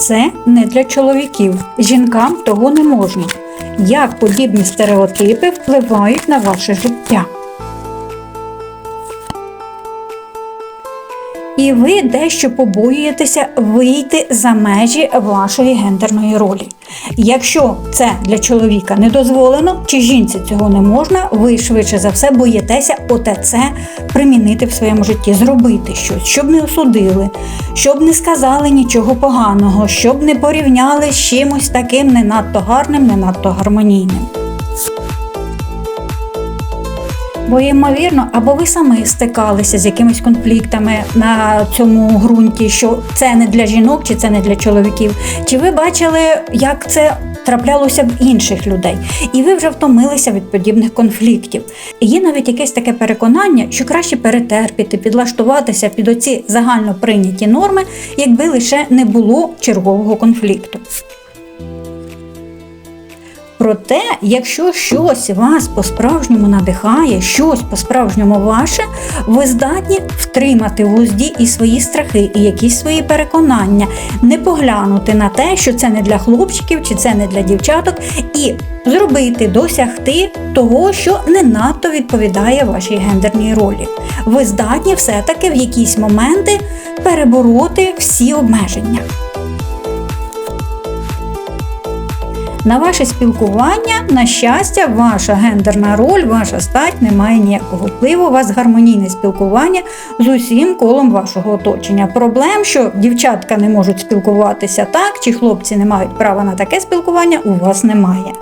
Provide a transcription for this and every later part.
це не для чоловіків. Жінкам того не можна. Як подібні стереотипи впливають на ваше життя? І ви дещо побоюєтеся вийти за межі вашої гендерної ролі. Якщо це для чоловіка не дозволено, чи жінці цього не можна, ви швидше за все боїтеся ОТЦ примінити в своєму житті, зробити щось, щоб не осудили, щоб не сказали нічого поганого, щоб не порівняли з чимось таким не надто гарним, не надто гармонійним. Бо, ймовірно, або ви самі стикалися з якимись конфліктами на цьому ґрунті, що це не для жінок, чи це не для чоловіків, чи ви бачили, як це траплялося в інших людей, і ви вже втомилися від подібних конфліктів. Є навіть якесь таке переконання, що краще перетерпіти, підлаштуватися під оці загально прийняті норми, якби лише не було чергового конфлікту. Проте, якщо щось вас по-справжньому надихає, щось по-справжньому ваше, ви здатні втримати в узді і свої страхи, і якісь свої переконання, не поглянути на те, що це не для хлопчиків чи це не для дівчаток, і зробити, досягти того, що не надто відповідає вашій гендерній ролі. Ви здатні все-таки в якісь моменти перебороти всі обмеження. На ваше спілкування, на щастя, ваша гендерна роль, ваша стать не має ніякого впливу. У вас гармонійне спілкування з усім колом вашого оточення. Проблем, що дівчатка не можуть спілкуватися так, чи хлопці не мають права на таке спілкування, у вас немає.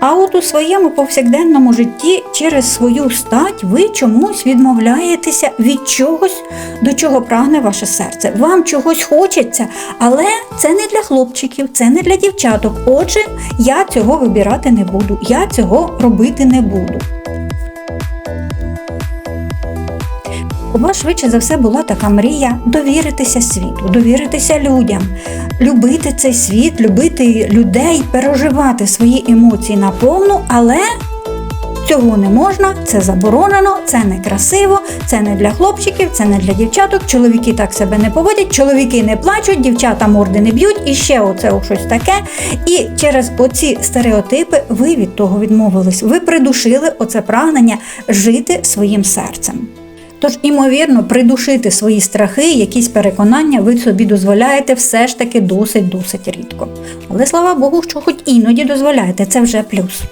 А от у своєму повсякденному житті через свою стать ви чомусь відмовляєтеся від чогось, до чого прагне ваше серце. Вам чогось хочеться, але це не для хлопчиків, це не для дівчаток. Отже, я цього вибирати не буду, я цього робити не буду. У вас швидше за все була така мрія довіритися світу, довіритися людям, любити цей світ, любити людей, переживати свої емоції наповну, але цього не можна, це заборонено, це некрасиво, це не для хлопчиків, це не для дівчаток. Чоловіки так себе не поводять, чоловіки не плачуть, дівчата морди не б'ють, і ще оце щось таке. І через оці стереотипи ви від того відмовились. Ви придушили оце прагнення жити своїм серцем. Тож, імовірно, придушити свої страхи, якісь переконання ви собі дозволяєте все ж таки досить-досить рідко. Але слава Богу, що хоч іноді дозволяєте, це вже плюс.